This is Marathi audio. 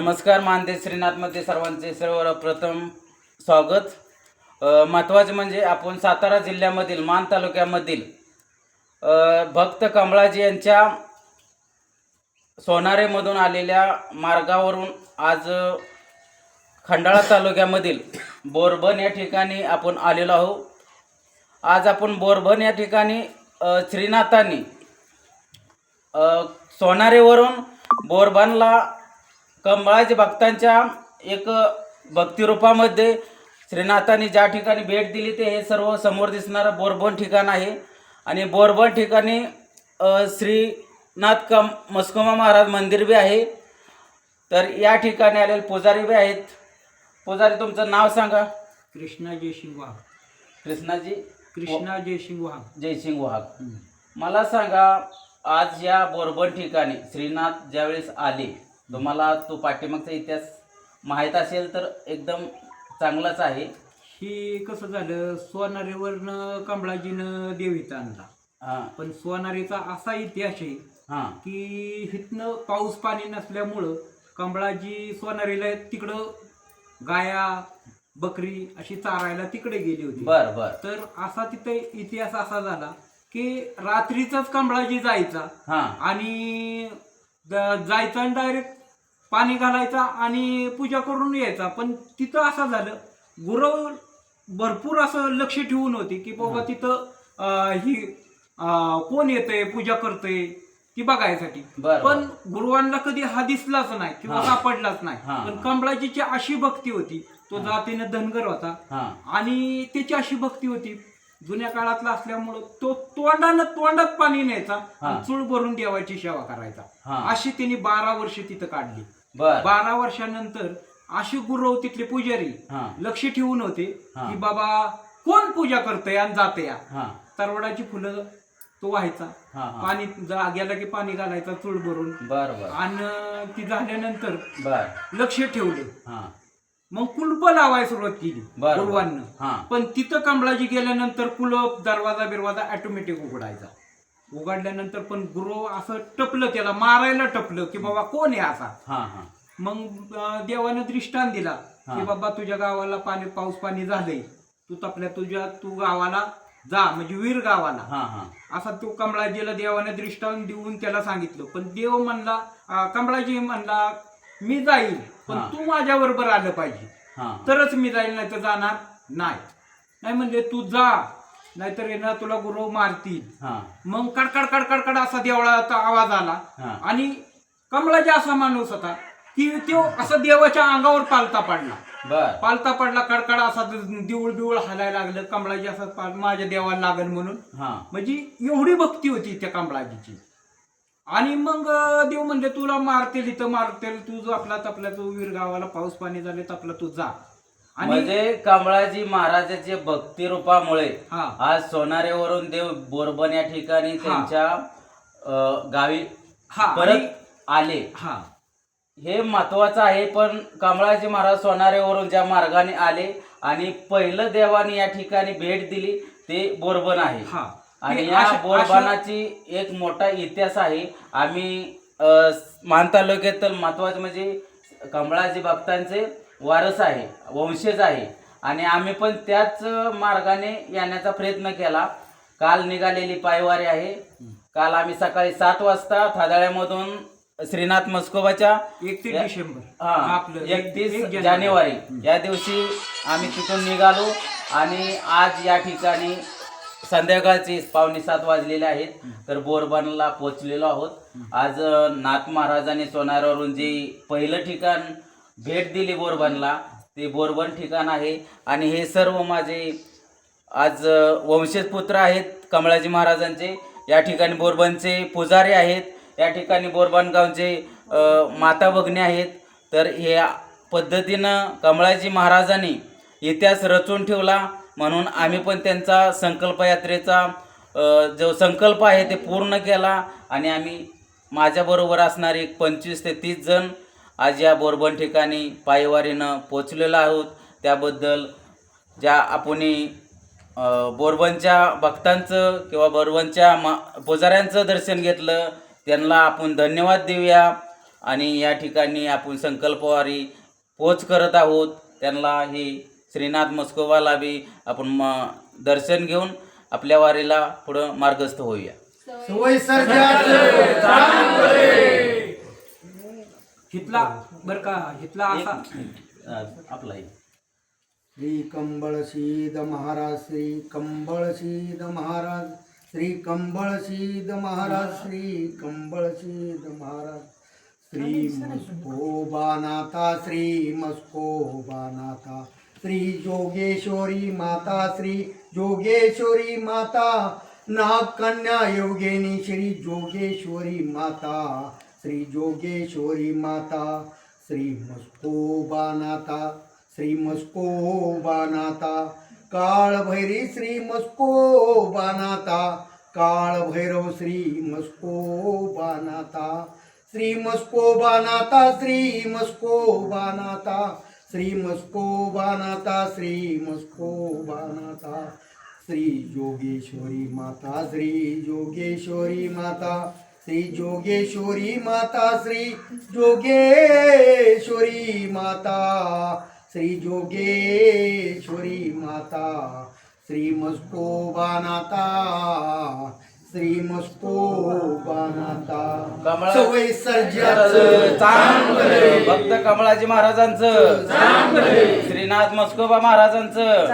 नमस्कार मानदेव श्रीनाथमध्ये सर्वांचे सर्वप्रथम स्वागत. महत्त्वाचे म्हणजे आपण सातारा जिल्ह्यामधील मान तालुक्यामधील भक्त कमळाजी यांच्या सोनारेमधून आलेल्या मार्गावरून आज खंडाळा तालुक्यामधील बोरबन या ठिकाणी आपण आलेलो आहोत. आज आपण बोरबन या ठिकाणी श्रीनाथांनी सोनारेवरून बोरबनला कमळाजी भक्तांच्या एक भक्तिरूपामध्ये श्रीनाथांनी ज्या ठिकाणी भेट दिली ते हे सर्व समोर दिसणारं बोरबन ठिकाण आहे. आणि बोरबन ठिकाणी श्रीनाथ कम मस्कोमा महाराज मंदिर बी आहे. तर या ठिकाणी आलेले पुजारी बी आहेत. पुजारी तुमचं नाव सांगा. कृष्णा जयसिंग वाघ कृष्णाजी? कृष्णा जयसिंग वाघ जयसिंग वाघ मला सांगा आज या बोरबन ठिकाणी श्रीनाथ ज्यावेळेस आले तुम्हाला तो पाठीमागचा इतिहास माहीत असेल तर एकदम चांगलाच आहे. ही कसं झालं सोनारीवरनं कमळाजीनं देवीत आणला. हां. पण सोनारीचा असा इतिहास आहे हां. की हिथनं पाऊस पाणी नसल्यामुळं कमळाजी सोनारीला तिकडं गाया बकरी अशी चारायला तिकडे गेली होती. बर बर. तर असा तिथे इतिहास असा झाला की रात्रीचाच कमळाजी जायचा हां. आणि द- जायचा आणि डायरेक्ट पाणी घालायचा आणि पूजा करून यायचा. पण तिथं असं झालं गुरव भरपूर असं लक्ष ठेवून होती की बाबा तिथं अं, ही अं, कोण येतंय पूजा करतंय ती बघायसाठी. बर पण गुरुवांना कधी हा दिसलाच नाही किंवा हा. सापडलाच हा. नाही पण कमळाजीची अशी भक्ती होती तो जातीने धनगर होता. हां. आणि त्याची अशी भक्ती होती जुन्या काळातला असल्यामुळं तो तोंडानं तोंडात पाणी न्यायचा हा. आणि चूळ भरून देवाची सेवा करायचा. हा. अशी त्यांनी बारा वर्ष तिथं काढली. बर. बारा वर्षानंतर अशी गुरव तिथले पुजारी हां. लक्ष ठेवून होते हा. की बाबा कोण पूजा करतंय आणि जाते या हां. तरवडाची फुलं तो व्हायचा. हां हां. पाणी जा- गेला की पाणी घालायचा चूळ भरून. बर बर. आणि ती झाल्यानंतर बर. लक्ष ठेवलं. हां. मग कुलप लावायला सुरुवात केली बर गुरुवांना हां. पण तिथं कमळाजी गेल्यानंतर कुलप दरवाजा बिरवाजा ऑटोमॅटिक उघडायचा. उघडल्यानंतर पण गुरु असं टपलं त्याला मारायला टपलं की बाबा कोण आहे असा? हां हां. मग अं, देवानं दृष्टांत दिला हा. की बाबा तुझ्या गावाला पाणी पाऊस पाणी झालंय. तू तपल्या तुझ्या तू गावाला जा म्हणजे वीर गावाला. हां हां. असा तो कमळाजीला देवाने दृष्टांत देऊन त्याला सांगितलं. पण देव म्हणला अं, कमळाजी म्हणला मी जाईल पण हा. तू माझ्या बरोबर आलं पाहिजे. हां. तरच मी जाईल नाही तर जाणार नाही. नाही म्हणजे तू जा नाहीतर येणार तुला गुरु मारतील. हां. मग कडकड कडकड कड असा देवळाचा आवाज आला. हां. आणि कमळाजी असा माणूस होता की तो असा देवाच्या अंगावर पालता पडला. बर. पालता पडला कडकड असा दिवळ बिवळ हालायला लागलं. कमळाजी असा माझ्या देवाला लागल म्हणून. हां. म्हणजे एवढी भक्ती होती त्या कमळाजीची आणि मग अं, देव म्हणले तुला मारतील इथं मारतील. तू जो आपला तपला तू वीर गावाला पाऊस पाणी झाले तपला तू जा. म्हणजे कमळाजी महाराजाच्या भक्ती रूपामुळे हा. आज सोनारेवरून देव बोरबन या ठिकाणी त्यांच्या गावी परत आले. हा. हे महत्वाचं आहे पण कमळाजी महाराज सोनारेवरून ज्या मार्गाने आले आणि पहिलं देवाने या ठिकाणी भेट दिली ते बोरबन आहे. हा. आणि या बोरबानाची एक मोठा इतिहास आहे. आम्ही मान तालुक्यातील महत्त्वाचे म्हणजे कमळाजी भक्तांचे वारस आहे वंशज आहे. आणि आम्ही पण त्याच मार्गाने येण्याचा प्रयत्न केला. काल निघालेली पायवारी आहे. काल आम्ही सकाळी सात वाजता थादाळ्यामधून श्रीनाथ मस्कोबाच्या एक ते या- डिसेंबर. हा आपलं एकतीस एक जानेवारी. या दिवशी आम्ही तिथून निघालो. आणि आज या ठिकाणी संध्याकाळचे पावणे सात वाजलेले आहेत. तर बोरबनला पोचलेलो आहोत. आज नाथ महाराजांनी सोनारवरून जे पहिलं ठिकाण भेट दिली बोरबनला. ते बोरबन ठिकाण आहे. आणि हे सर्व माझे आज वंशज पुत्र आहेत कमळाजी महाराजांचे. या ठिकाणी बोरबनचे पुजारी आहेत. या ठिकाणी बोरबनगावचे माता भगिनी आहेत. तर ह्या पद्धतीनं कमळाजी महाराजांनी इतिहास रचून ठेवला. म्हणून आम्ही पण त्यांचा संकल्प यात्रेचा जो संकल्प आहे ते पूर्ण केला. आणि आम्ही माझ्याबरोबर असणारे एक पंचवीस ते तीस जण आज या बोरबन ठिकाणी पायवारीनं पोचलेलो आहोत. त्याबद्दल ज्या आपण बोरबनच्या भक्तांचं किंवा बोरबनच्या मा पुजाऱ्यांचं दर्शन घेतलं त्यांना आपण धन्यवाद देऊया आणि या ठिकाणी आपण संकल्पवारी पोच करत आहोत. त्यांना ही श्रीनाथ मस्कोबाला बी आपण म दर्शन घेऊन आपल्या वारीला पुढं मार्गस्थ होऊया. सवय हितला बर का हितला असा आपला. श्री कंबळशीद महाराज श्री कंबळशीद महाराज श्री कंबळशीद महाराज श्री कंबळशीद महाराज श्री मस्कोबानाथा श्री मस्कोबानाथा श्री जोगेश्वरी माता श्री जोगेश्वरी माता नाग कन्या योगिनी श्री जोगेश्वरी माता। श्री जोगेश्वरी माता श्री मस्कोबानाथा श्री मस्कोबानाथा काळ भैरी श्री मस्कोबानाथा काळ भैरव श्री मस्कोबानाथा श्री मस्कोबानाथा श्री मस्कोबानाथा श्री मस्कोबानाथा श्री मस्कोबानाथा श्री जोगेश्वरी माता श्री जोगेश्वरी माता। श्री जोगेश्वरी माता श्री जोगेश्वरी माता श्री जोगेश्वरी माता श्री मस्कोबानाथा श्री मस्कोबानाथा कमळा- सवय सर्जाचं चांगलं. भक्त कमळाजी महाराजांचं. श्रीनाथ मस्कोबा महाराजांचं.